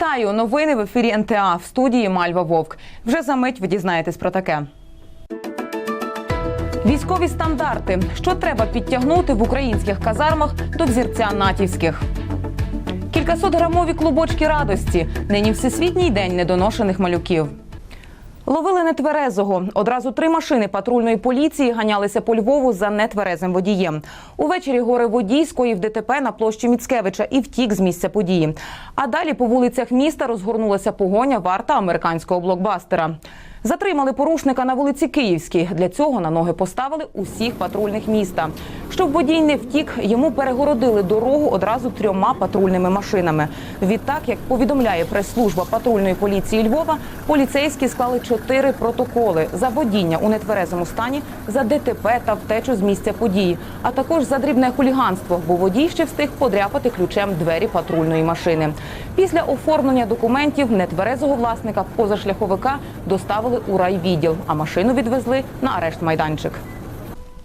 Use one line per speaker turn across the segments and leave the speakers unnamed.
Вітаю! Новини в ефірі НТА в студії Мальва Вовк. Вже за мить ви дізнаєтесь про таке. Військові стандарти. Що треба підтягнути в українських казармах до взірця натівських? Кількасотграмові клубочки радості. Нині всесвітній день недоношених малюків. Ловили нетверезого. Одразу три машини патрульної поліції ганялися по Львову за нетверезим водієм. Увечері гори водій скоїв ДТП на площі Міцкевича і втік з місця події. А далі по вулицях міста розгорнулася погоня варта американського блокбастера. Затримали порушника на вулиці Київській. Для цього на ноги поставили усіх патрульних міста. Щоб водій не втік, йому перегородили дорогу одразу трьома патрульними машинами. Відтак, як повідомляє прес-служба патрульної поліції Львова, поліцейські склали чотири протоколи за водіння у нетверезому стані, за ДТП та втечу з місця події, а також за дрібне хуліганство, бо водій ще встиг подряпати ключем двері патрульної машини. Після оформлення документів нетверезого власника позашляховика доставили у райвідділ, а машину відвезли на арешт майданчик.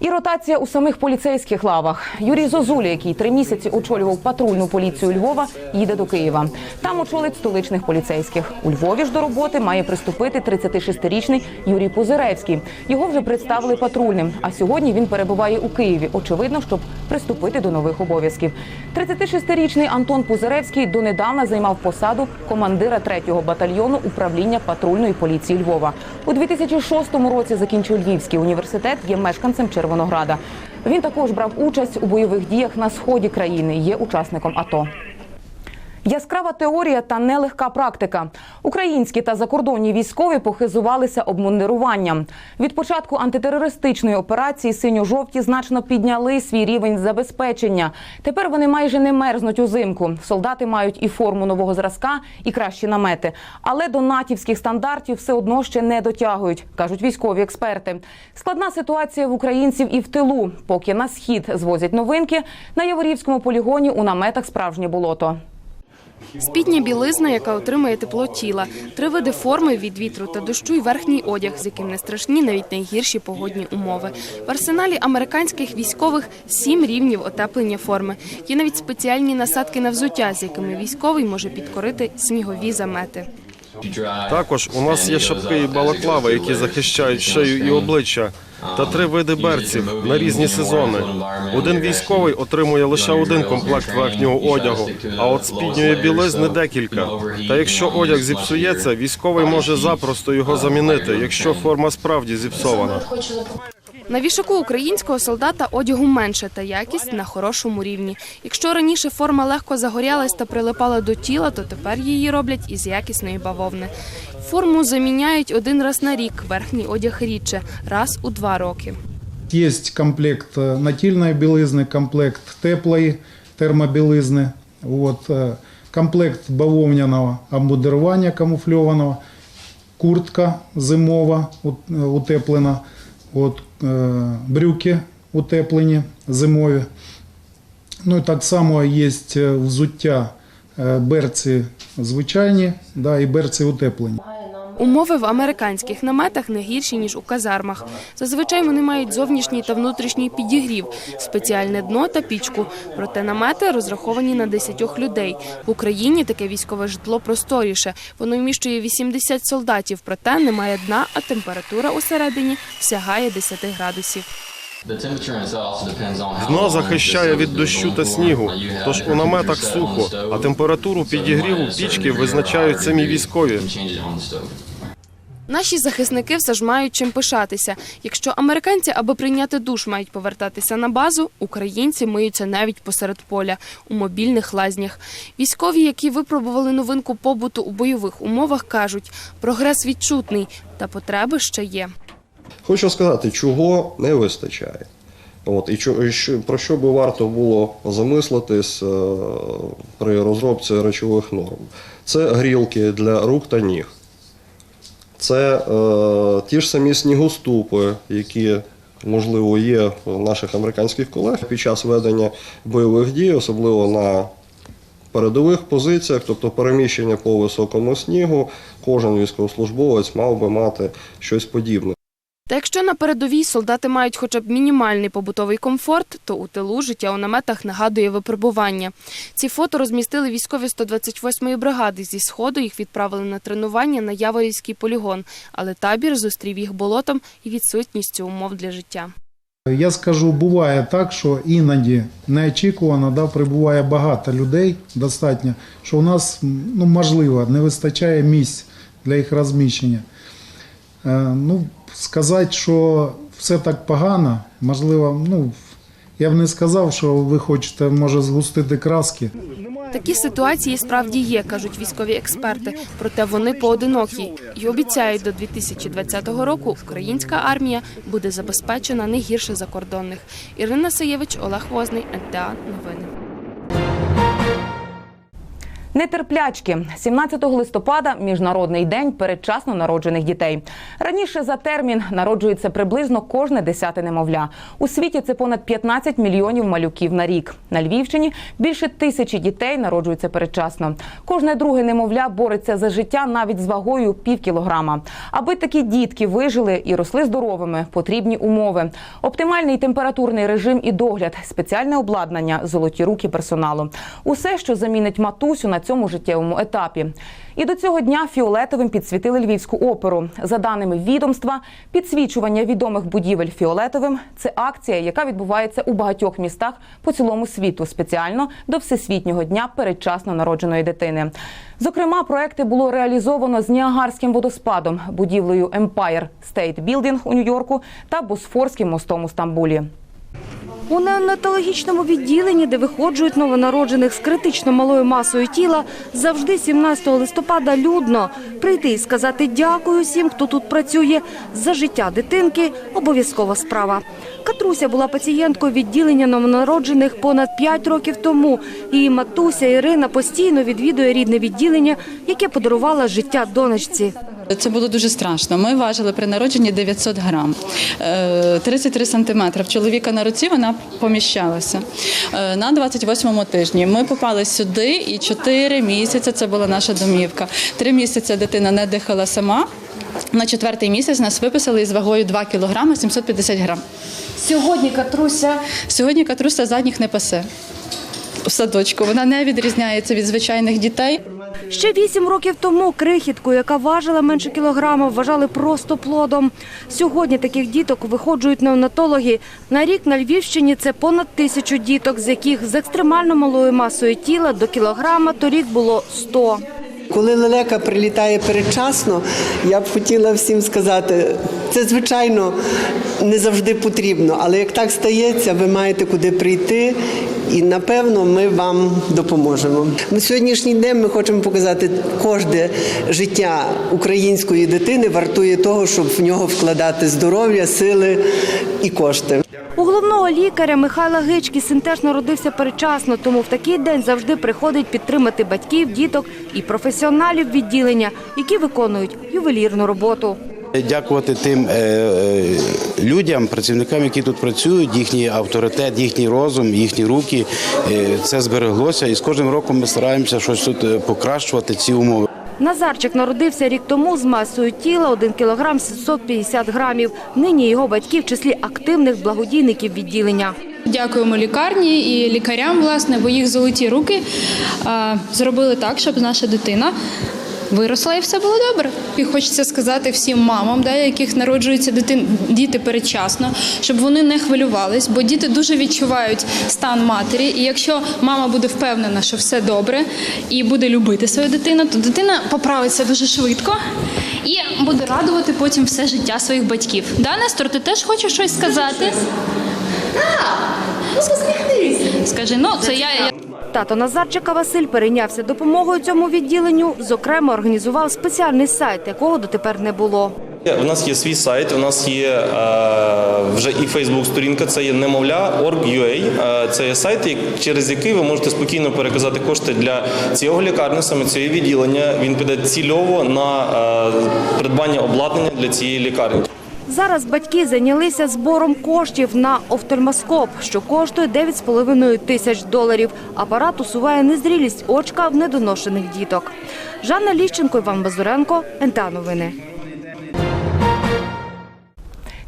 І ротація у самих поліцейських лавах. Юрій Зозуля, який три місяці очолював патрульну поліцію Львова, їде до Києва. Там очолить столичних поліцейських. У Львові ж до роботи має приступити 36-річний Юрій Пузиревський. Його вже представили патрульним. А сьогодні він перебуває у Києві. Очевидно, щоб приступити до нових обов'язків. 36-річний Антон Пузиревський донедавна займав посаду командира 3-го батальйону управління патрульної поліції Львова. У 2006 році закінчив Львівський університет, є мешканцем Червонограда. Він також брав участь у бойових діях на сході країни. Є учасником АТО. Яскрава теорія та нелегка практика. Українські та закордонні військові похизувалися обмундируванням. Від початку антитерористичної операції синьо-жовті значно підняли свій рівень забезпечення. Тепер вони майже не мерзнуть узимку. Солдати мають і форму нового зразка, і кращі намети. Але до натівських стандартів все одно ще не дотягують, кажуть військові експерти. Складна ситуація в українців і в тилу. Поки на схід звозять новинки, на Яворівському полігоні у наметах справжнє болото.
Спідня білизна, яка отримує тепло тіла, три види форми від вітру та дощу і верхній одяг, з яким не страшні навіть найгірші погодні умови. В арсеналі американських військових сім рівнів отеплення форми. Є навіть спеціальні насадки на взуття, з якими військовий може підкорити снігові замети.
Також у нас є шапки і балаклави, які захищають шию і обличчя, та три види берців на різні сезони. Один військовий отримує лише один комплект верхнього одягу, а от спідньої білизни декілька. Та якщо одяг зіпсується, військовий може запросто його замінити, якщо форма справді зіпсована.
На вішаку українського солдата одягу менше та якість на хорошому рівні. Якщо раніше форма легко загорялась та прилипала до тіла, то тепер її роблять із якісної бавовни. Форму заміняють один раз на рік, верхній одяг рідше, раз у два роки.
Есть комплект э, натільної білизни, комплект теплої термобілизни, от, е, комплект бавовняного обмундирування камуфльованого, куртка зимова е, утеплена, от, е, брюки утеплені зимові. Ну і так само є взуття е, берці звичайні да, і берці утеплені.
Умови в американських наметах не гірші ніж у казармах. Зазвичай вони мають зовнішній та внутрішній підігрів, спеціальне дно та пічку. Проте намети розраховані на 10 людей. В Україні таке військове житло просторіше. Воно вміщує 80 солдатів, проте немає дна, а температура усередині сягає 10 градусів.
Дно захищає від дощу та снігу, тож у наметах сухо, а температуру підігріву пічки визначають самі військові.
Наші захисники все ж мають чим пишатися. Якщо американці, аби прийняти душ, мають повертатися на базу, українці миються навіть посеред поля у мобільних лазнях. Військові, які випробували новинку побуту у бойових умовах, кажуть, прогрес відчутний, та потреби ще є.
Хочу сказати, чого не вистачає. От, і що, про що би варто було замислитись е, при розробці речових норм. Це грілки для рук та ніг. Це е, ті ж самі снігоступи, які, можливо, є у наших американських колег під час ведення бойових дій, особливо на передових позиціях, тобто переміщення по високому снігу, кожен військовослужбовець мав би мати щось подібне.
Та якщо на передовій солдати мають хоча б мінімальний побутовий комфорт, то у тилу життя у наметах нагадує випробування. Ці фото розмістили військові 128-ї бригади. Зі сходу їх відправили на тренування на Яворівський полігон, але табір зустрів їх болотом і відсутністю умов для життя.
Я скажу, буває так, що іноді неочікувано да, прибуває багато людей достатньо, що у нас ну, можливо не вистачає місць для їх розміщення. Е, ну, сказати, що все так погано, можливо, ну, я б не сказав, що ви хочете, може, згустити краски.
Такі ситуації справді є, кажуть військові експерти. Проте вони поодинокі і обіцяють, до 2020 року українська армія буде забезпечена не гірше закордонних. Ірина Саєвич, Олег Возний, НТА Новини.
Нетерплячки 17 листопада міжнародний день передчасно народжених дітей. Раніше за термін народжується приблизно кожне десяте немовля. У світі це понад 15 мільйонів малюків на рік. На Львівщині більше тисячі дітей народжуються передчасно. Кожне друге немовля бореться за життя навіть з вагою пів кілограма. Аби такі дітки вижили і росли здоровими, потрібні умови: оптимальний температурний режим і догляд, спеціальне обладнання, золоті руки персоналу. Усе, що замінить матусю на цьому життєвому етапі. І до цього дня фіолетовим підсвітили львівську оперу. За даними відомства, підсвічування відомих будівель фіолетовим це акція, яка відбувається у багатьох містах по цілому світу, спеціально до всесвітнього дня передчасно народженої дитини. Зокрема, проекти було реалізовано з Ніагарським водоспадом, будівлею Empire State Building у Нью-Йорку та Босфорським мостом у Стамбулі.
У неонатологічному відділенні, де виходжують новонароджених з критично малою масою тіла, завжди 17 листопада людно. Прийти і сказати дякую всім, хто тут працює. За життя дитинки – обов'язкова справа. Катруся була пацієнткою відділення новонароджених понад 5 років тому. Її матуся Ірина постійно відвідує рідне відділення, яке подарувала життя донечці.
Це було дуже страшно. Ми важили при народженні 900 грам, Е, 33 сантиметри. В чоловіка на руці вона поміщалася. Е, На 28-му тижні ми попали сюди, і 4 місяці це була наша домівка. Три місяці дитина не дихала сама. На четвертий місяць нас виписали із вагою 2 кілограми 750 грам.
Сьогодні Катруся
Сьогодні катруся задніх не пасе. В садочку вона не відрізняється від звичайних дітей.
Ще вісім років тому крихітку, яка важила менше кілограма, вважали просто плодом. Сьогодні таких діток виходжують неонатологи. На рік на Львівщині це понад тисячу діток, з яких з екстремально малою масою тіла до кілограма торік було 100.
Коли лелека прилітає передчасно, я б хотіла всім сказати, це звичайно не завжди потрібно, але як так стається, ви маєте куди прийти, і напевно ми вам допоможемо. На сьогоднішній день ми хочемо показати, кожне життя української дитини вартує того, щоб в нього вкладати здоров'я, сили і кошти.
Головного лікаря Михайла Гички син теж народився передчасно, тому в такий день завжди приходить підтримати батьків, діток і професіоналів відділення, які виконують ювелірну роботу.
Дякувати тим е, е, людям, працівникам, які тут працюють, їхній авторитет, їхній розум, їхні руки. е, Це збереглося, і з кожним роком ми стараємося щось тут покращувати ці умови.
Назарчик народився рік тому з масою тіла 1 кілограм 750 грамів. Нині його батьки в числі активних благодійників відділення.
Дякуємо лікарні і лікарям, власне, бо їх золоті руки зробили так, щоб наша дитина виросла і все було добре. І хочеться сказати всім мамам, да, яких народжуються дитин, діти передчасно, щоб вони не хвилювались, бо діти дуже відчувають стан матері. І якщо мама буде впевнена, що все добре, і буде любити свою дитину, то дитина поправиться дуже швидко і буде радувати потім все життя своїх батьків. Да, Нестор, ти теж хочеш щось сказати? Скажи, ну це я.
Тато Назарчика Василь перейнявся допомогою цьому відділенню. Зокрема, організував спеціальний сайт, якого дотепер не було.
У нас є свій сайт, у нас є е, вже і Фейсбук-сторінка, це є немовля.org.ua. Е, це є сайт, через який ви можете спокійно переказати кошти для цього лікарні, саме цього відділення. Він піде цільово на е, придбання обладнання для цієї лікарні.
Зараз батьки зайнялися збором коштів на офтальмоскоп, що коштує 9,5 тисяч доларів. Апарат усуває незрілість очка в недоношених діток. Жанна Ліщенко, Іван Базуренко, НТА Новини.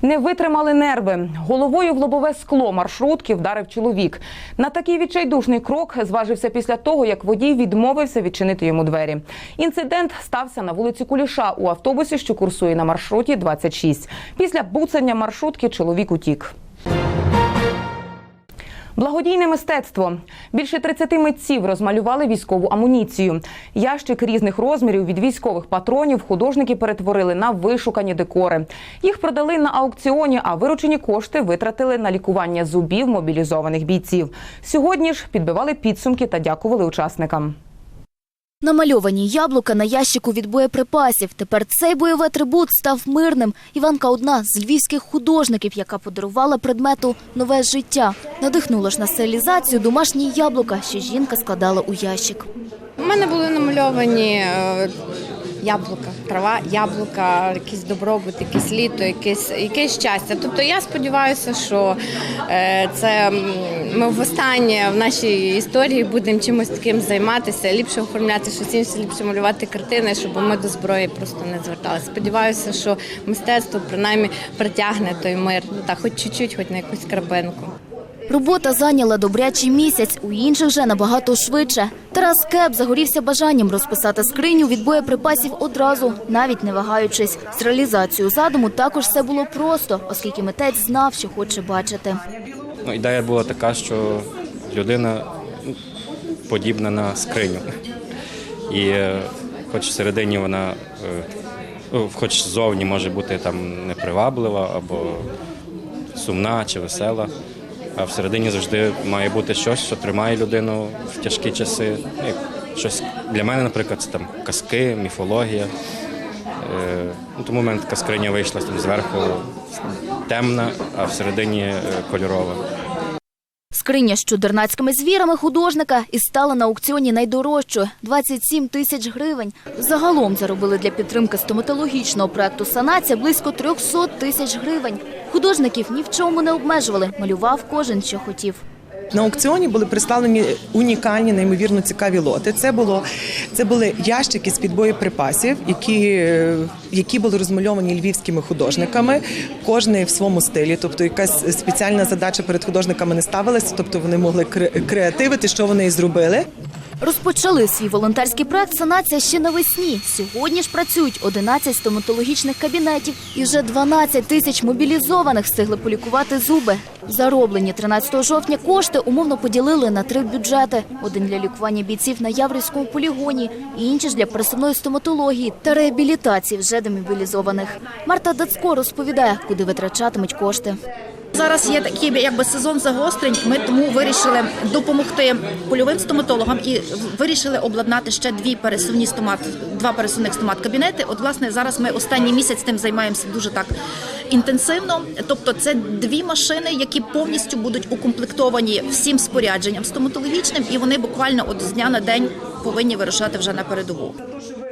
Не витримали нерви. Головою в лобове скло маршрутки вдарив чоловік. На такий відчайдушний крок зважився після того, як водій відмовився відчинити йому двері. Інцидент стався на вулиці Куліша у автобусі, що курсує на маршруті 26. Після буцання маршрутки чоловік утік. Благодійне мистецтво. Більше 30 митців розмалювали військову амуніцію. Ящик різних розмірів від військових патронів художники перетворили на вишукані декори. Їх продали на аукціоні, а виручені кошти витратили на лікування зубів мобілізованих бійців. Сьогодні ж підбивали підсумки та дякували учасникам.
Намальовані яблука на ящику від боєприпасів. Тепер цей бойовий атрибут став мирним. Іванка одна з львівських художників, яка подарувала предмету нове життя. Надихнула ж на стилізацію домашні яблука, що жінка складала у ящик.
У мене були намальовані е, яблука, трава, яблука, якийсь добробут, якесь літо, якесь, якесь щастя. Тобто я сподіваюся, що е, це ми востаннє в нашій історії будемо чимось таким займатися, ліпше оформляти щось інше, ліпше малювати картини, щоб ми до зброї просто не зверталися. Сподіваюся, що мистецтво принаймні притягне той мир, ну так, хоч чуть-чуть, хоч на якусь крапинку.
Робота зайняла добрячий місяць, у інших же набагато швидше. Тарас Кеп загорівся бажанням розписати скриню від боєприпасів одразу, навіть не вагаючись. З реалізацією задуму також все було просто, оскільки митець знав, що хоче бачити.
Ну, ідея була така, що людина ну, подібна на скриню. І е, хоч всередині вона, е, ну, хоч ззовні може бути там неприваблива або сумна чи весела, а всередині завжди має бути щось, що тримає людину в тяжкі часи. Щось для мене, наприклад, це там казки, міфологія. Е, ну, Тому в мене скриня вийшла там зверху темна, а всередині е, кольорова.
Скриня з чудернацькими звірами художника і стала на аукціоні найдорожчою – 27 тисяч гривень. Загалом заробили для підтримки стоматологічного проекту «Санація» близько 300 тисяч гривень. Художників ні в чому не обмежували, малював кожен, що хотів.
На аукціоні були представлені унікальні, неймовірно цікаві лоти. Це було це були ящики з під боєприпасів, які, які були розмальовані львівськими художниками, кожний в своєму стилі. Тобто, якась спеціальна задача перед художниками не ставилася, тобто вони могли кре- креативити, що вони і зробили.
Розпочали свій волонтерський проект «Санація» ще навесні. Сьогодні ж працюють 11 стоматологічних кабінетів і вже 12 тисяч мобілізованих встигли полікувати зуби. Зароблені 13 жовтня кошти умовно поділили на три бюджети. Один для лікування бійців на Яврівському полігоні, інші ж для пересувної стоматології та реабілітації вже демобілізованих. Марта Дацько розповідає, куди витрачатимуть кошти.
Зараз є такий якби сезон загострень. Ми тому вирішили допомогти польовим стоматологам і вирішили обладнати ще дві пересувні стомат, два пересувних стомат кабінети. От власне зараз ми останній місяць тим займаємося дуже так інтенсивно. Тобто, це дві машини, які повністю будуть укомплектовані всім спорядженням стоматологічним, і вони буквально от з дня на день повинні вирушати вже на передову.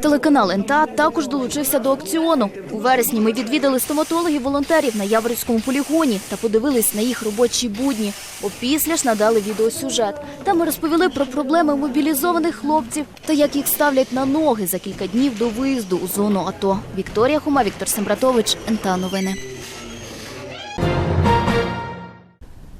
Телеканал НТА також долучився до аукціону. У вересні ми відвідали стоматологів-волонтерів на Яворівському полігоні та подивились на їх робочі будні. Опісля ж надали відеосюжет. Там ми розповіли про проблеми мобілізованих хлопців та як їх ставлять на ноги за кілька днів до виїзду у зону АТО. Вікторія Хума, Віктор Сембратович, НТА Новини.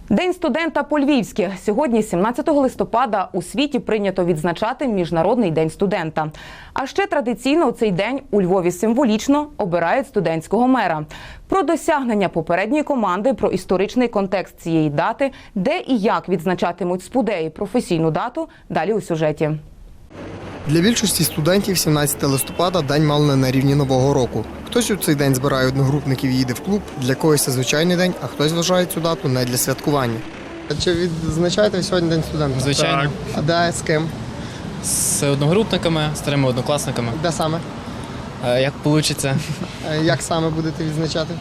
День студента по-львівськи. Сьогодні, 17 листопада, у світі прийнято відзначати Міжнародний день студента. А ще традиційно у цей день у Львові символічно обирають студентського мера. Про досягнення попередньої команди, про історичний контекст цієї дати, де і як відзначатимуть спудеї професійну дату. Далі у сюжеті.
Для більшості студентів 17 листопада день мало не на рівні нового року. Хтось у цей день збирає одногрупників і їде в клуб, для когось це звичайний день, а хтось вважає цю дату не для святкування. Чи відзначаєте сьогодні день студента?
Звичайно.
А де з ким?
З одногрупниками, старими однокласниками.
Де саме?
Е, Як вийде?
Як саме будете відзначати?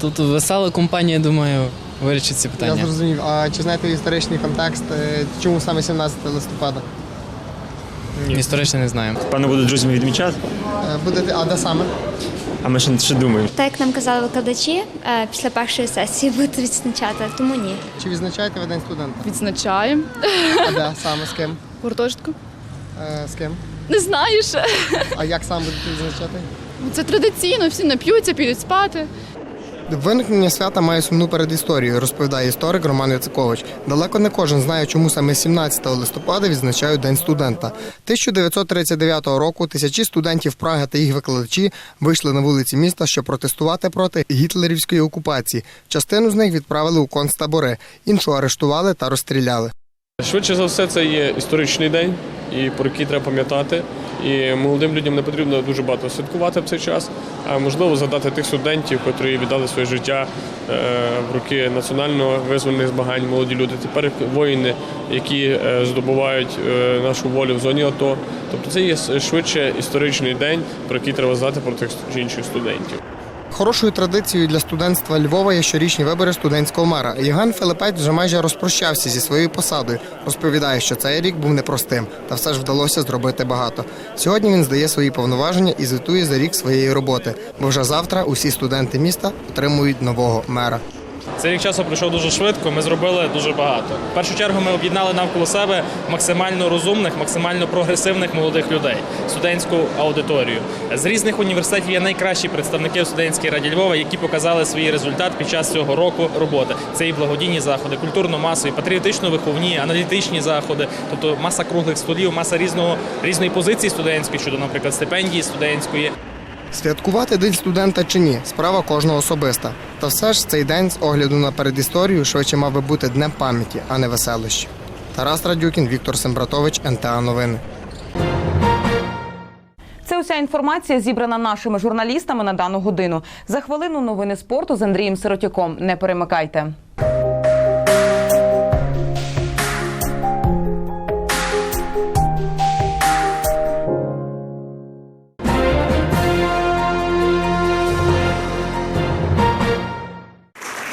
Тут весела компанія, думаю, вирішить ці
Я зрозумів. А чи знаєте історичний контекст? е, Чому саме 17 листопада?
Історично не знаю.
Певно, будуть друзями відмічати,
Е, Будете, а де саме?
а ми ще, ще думаємо.
Так як нам казали викладачі, е, після першої сесії будуть відзначати, тому ні.
Чи відзначаєте ви день студента?
Відзначаємо.
А де саме з ким?
Гуртожитку.
Е, З ким?
Не знаю ще.
А як саме будете відзначати?
Це традиційно, всі нап'ються, підуть спати.
Виникнення свята має сумну передісторію, розповідає історик Роман Яцикович. Далеко не кожен знає, чому саме 17 листопада відзначають День студента. 1939 року тисячі студентів Праги та їх викладачі вийшли на вулиці міста, щоб протестувати проти гітлерівської окупації. Частину з них відправили у концтабори, іншу арештували та розстріляли.
Швидше за все, це є історичний день, і про який треба пам'ятати. І молодим людям не потрібно дуже багато святкувати в цей час, а можливо згадати тих студентів, котрі віддали своє життя е, в роки національно визвольних змагань. Молоді люди тепер воїни, які е, здобувають е, нашу волю в зоні АТО. Тобто це є швидше історичний день, про який треба знати про тих чи інших студентів.
Хорошою традицією для студентства Львова є щорічні вибори студентського мера. Євген Филипець вже майже розпрощався зі своєю посадою. Розповідає, що цей рік був непростим, та все ж вдалося зробити багато. Сьогодні він здає свої повноваження і звітує за рік своєї роботи. Бо вже завтра усі студенти міста отримують нового мера.
Цей рік часу пройшов дуже швидко. Ми зробили дуже багато. В першу чергу ми об'єднали навколо себе максимально розумних, максимально прогресивних молодих людей, студентську аудиторію. З різних університетів є найкращі представники в студентській раді Львова, які показали свій результат під час цього року роботи. Це і благодійні заходи, культурно-масові, патріотично-виховні, аналітичні заходи, тобто маса круглих столів, маса різного різної позиції студентської щодо, наприклад, стипендії студентської.
Святкувати день студента чи ні справа кожного особиста. Та все ж цей день з огляду на передісторію швидше мав би бути днем пам'яті, а не веселищі. Тарас Радюкін, Віктор Сембратович, НТА Новини.
Це уся інформація зібрана нашими журналістами на дану годину. За хвилину новини спорту з Андрієм Сиротюком. Не перемикайте.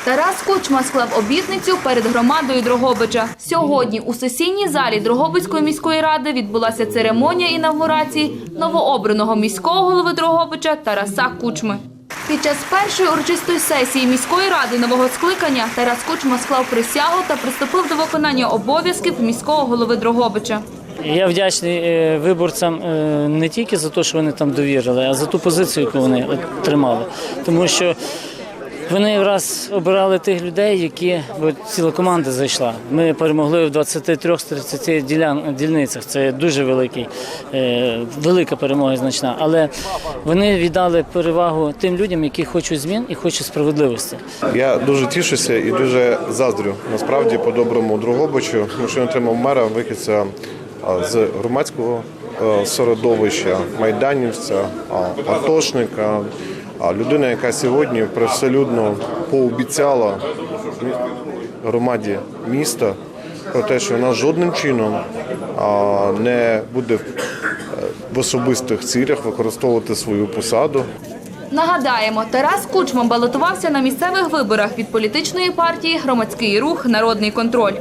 Тарас Кучма склав обітницю перед громадою Дрогобича. Сьогодні у сесійній залі Дрогобицької міської ради відбулася церемонія інавгурації новообраного міського голови Дрогобича Тараса Кучми. Під час першої урочистої сесії міської ради нового скликання Тарас Кучма склав присягу та приступив до виконання обов'язків міського голови Дрогобича.
Я вдячний е, виборцям е, не тільки за те, що вони там довірили, а за ту позицію, яку вони тримали. Тому що вони раз обирали тих людей, які бо ціла команда зайшла. Ми перемогли в 23 з 30 ділян, дільницях. Це дуже великий, е, велика перемога значна. Але вони віддали перевагу тим людям, які хочуть змін і хочуть справедливості.
Я дуже тішуся і дуже заздрю насправді по-доброму Другобичу, тому що він отримав мера вихідця з громадського е, середовища, майданівця, атошника, а людина, яка сьогодні привселюдно пообіцяла громаді міста про те, що вона жодним чином не буде е, в особистих цілях використовувати свою посаду.
Нагадаємо, Тарас Кучма балотувався на місцевих виборах від політичної партії Громадський рух Народний контроль.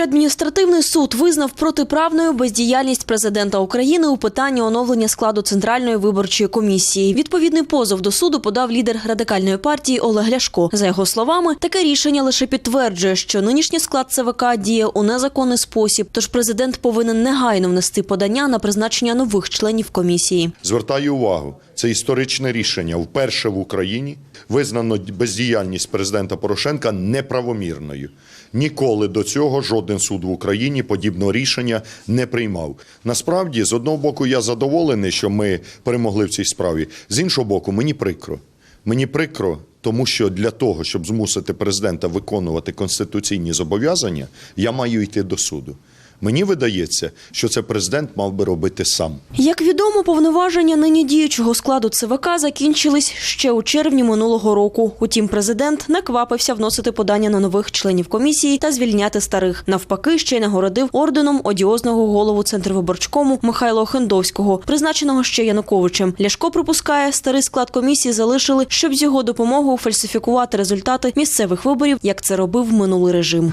Вищий адміністративний суд визнав протиправною бездіяльність президента України у питанні оновлення складу центральної виборчої комісії. Відповідний позов до суду подав лідер радикальної партії Олег Ляшко. За його словами, таке рішення лише підтверджує, що нинішній склад ЦВК діє у незаконний спосіб. Тож президент повинен негайно внести подання на призначення нових членів комісії.
Звертаю увагу, це історичне рішення. Вперше в Україні визнано бездіяльність президента Порошенка неправомірною. Ніколи до цього жоден суд в Україні подібного рішення не приймав. Насправді, з одного боку, я задоволений, що ми перемогли в цій справі. З іншого боку, мені прикро. Мені прикро, тому що для того, щоб змусити президента виконувати конституційні зобов'язання, я маю йти до суду. Мені видається, що це президент мав би робити сам.
Як відомо, повноваження нині діючого складу ЦВК закінчились ще у червні минулого року. Утім, президент не квапився вносити подання на нових членів комісії та звільняти старих. Навпаки, ще й нагородив орденом одіозного голову Центрвиборчкому Михайла Охендовського, призначеного ще Януковичем. Ляшко припускає, старий склад комісії залишили, щоб з його допомогою фальсифікувати результати місцевих виборів, як це робив минулий режим.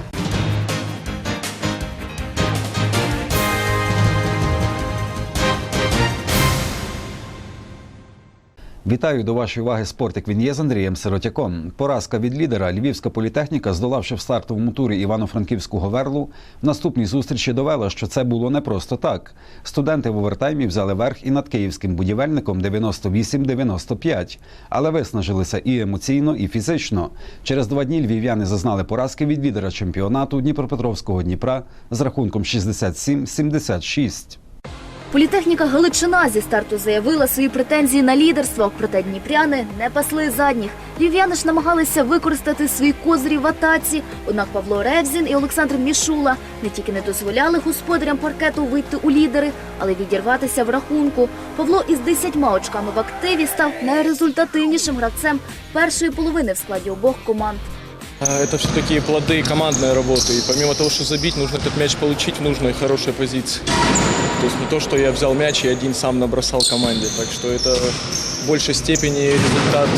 Вітаю до вашої уваги спортик. Він є з Андрієм Сиротяком. Поразка від лідера Львівська політехніка, здолавши в стартовому турі Івано-Франківську Говерлу, в наступній зустрічі довела, що це було не просто так. Студенти в овертаймі взяли верх і над київським будівельником 98-95, але виснажилися і емоційно, і фізично. Через два дні львів'яни зазнали поразки від лідера чемпіонату Дніпропетровського Дніпра з рахунком 67-76.
Політехніка Галичина зі старту заявила свої претензії на лідерство, проте дніпряни не пасли задніх. Львів'яни ж намагалися використати свої козирі в атаці. Однак Павло Ревзін і Олександр Мішула не тільки не дозволяли господарям паркету вийти у лідери, але й відірватися в рахунку. Павло із 10 очками в активі став найрезультативнішим гравцем першої половини в складі обох команд.
Это все-таки плоды командной работы. И помимо того, что забить, нужно этот мяч получить в нужной хорошей позиции. То есть не то, что я взял мяч и один сам набросал команде. Так что это в большей степени результат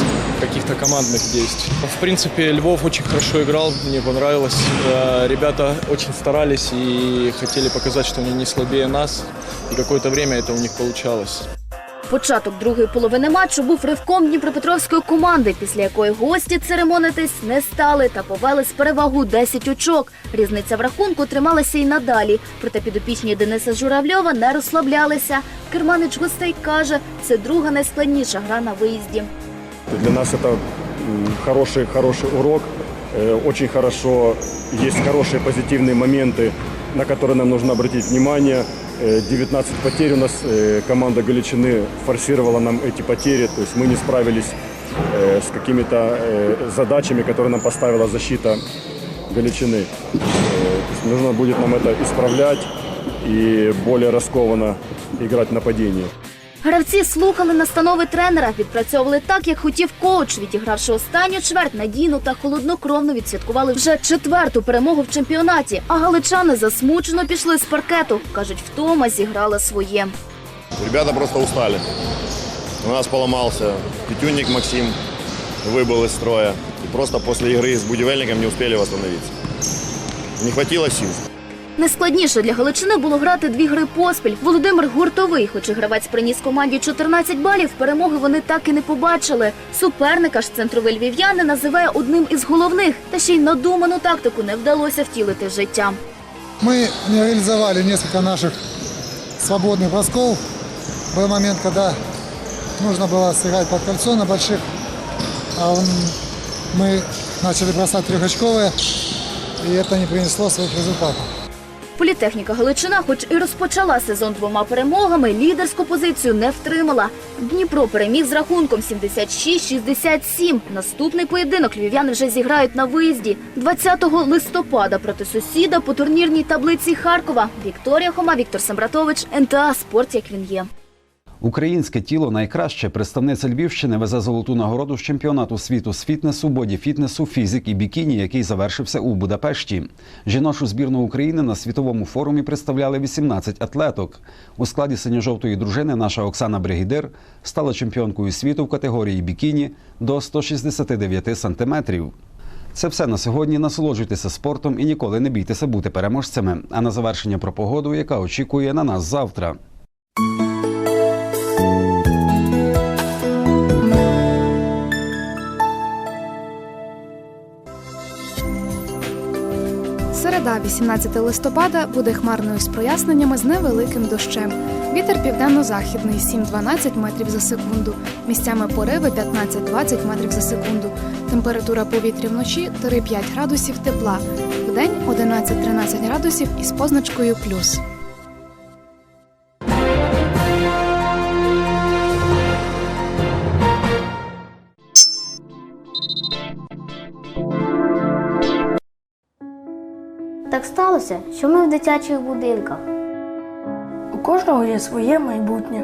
каких-то командных действий. В принципе, Львов очень хорошо играл, мне понравилось. Э, Ребята очень старались и хотели показать, что они не слабее нас. И какое-то время это у них получалось.
Початок другої половини матчу був ривком Дніпропетровської команди, після якої гості церемонитись не стали та повели з перевагу 10 очок. Різниця в рахунку трималася і надалі. Проте підопічні Дениса Журавльова не розслаблялися. Керманич гостей каже, це друга найскладніша гра на виїзді.
Для нас это м, хороший, хороший урок. Э, Очень хорошо, есть хорошие позитивные моменты, на которые нам нужно обратить внимание. Э, 19 потерь у нас э, команда Галичины форсировала нам эти потери, то есть мы не справились э, с какими-то э, задачами, которые нам поставила защита Галичины. Э, то есть Нужно будет нам это исправлять и более раскованно играть в нападении.
Гравці слухали настанови тренера, відпрацьовували так, як хотів коуч. Відігравши останню чверть, надійно та холоднокровно відсвяткували вже четверту перемогу в чемпіонаті. А галичани засмучено пішли з паркету. кажуть, втома зіграла своє.
Ребята просто устали. У нас поломался пятюнник Максим, выбыл из строя. И просто после игры с будивельником не успели восстановиться. Не хватило сил.
Найскладніше для Галичини було грати дві гри поспіль. Володимир Гуртовий, хоч і гравець приніс команді 14 балів, перемоги вони так і не побачили. Суперника ж центровий львів'яни називає одним із головних, та ще й надуману тактику не вдалося втілити в життя.
Мы не реализовали несколько наших свободных бросков. Был момент, когда нужно было сыграть под кольцо на больших. А он- мы начали бросать трехочковые, и это не принесло своих результатов.
Політехніка Галичина, хоч і розпочала сезон двома перемогами, лідерську позицію не втримала. Дніпро переміг з рахунком 76-67. Наступний поєдинок львів'яни вже зіграють на виїзді 20 листопада проти сусіда по турнірній таблиці Харкова. Вікторія Хома, Віктор Сембратович, НТА Спорт, як він є.
Українське тіло найкраще. Представниця Львівщини везе золоту нагороду з чемпіонату світу з фітнесу, боді-фітнесу, фізик і бікіні, який завершився у Будапешті. Жіночу збірну України на світовому форумі представляли 18 атлеток. У складі синьо-жовтої дружини наша Оксана Бригідир стала чемпіонкою світу в категорії бікіні до 169 сантиметрів. Це все на сьогодні. Насолоджуйтеся спортом і ніколи не бійтеся бути переможцями. А на завершення про погоду, яка очікує на нас завтра.
Середа, 18 листопада, буде хмарною з проясненнями з невеликим дощем. Вітер південно-західний 7-12 метрів за секунду. Місцями пориви 15-20 метрів за секунду. Температура повітря вночі 3-5 градусів тепла. Вдень 11-13 градусів із позначкою плюс.
Так сталося, що ми в дитячих будинках.
У кожного є своє майбутнє.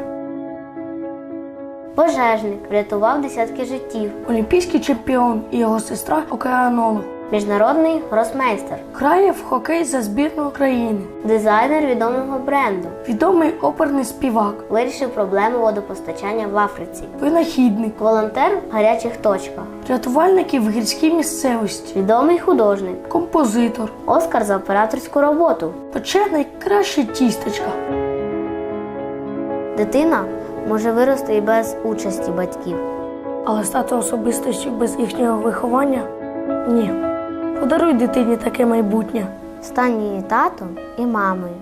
Пожежник врятував десятки життів.
Олімпійський чемпіон і його сестра океанолог.
Міжнародний гросмейстер.
Грає в хокей за збірну України.
Дизайнер відомого бренду.
Відомий оперний співак.
Вирішив проблему водопостачання в Африці.
Винахідник.
Волонтер в гарячих точках.
Рятувальники в гірській місцевості.
Відомий художник.
Композитор.
Оскар за операторську роботу.
Пече найкраще тістечка.
Дитина може вирости і без участі батьків.
Але стати особистостю без їхнього виховання ні. Подаруй дитині таке майбутнє.
Стань її татом і мамою.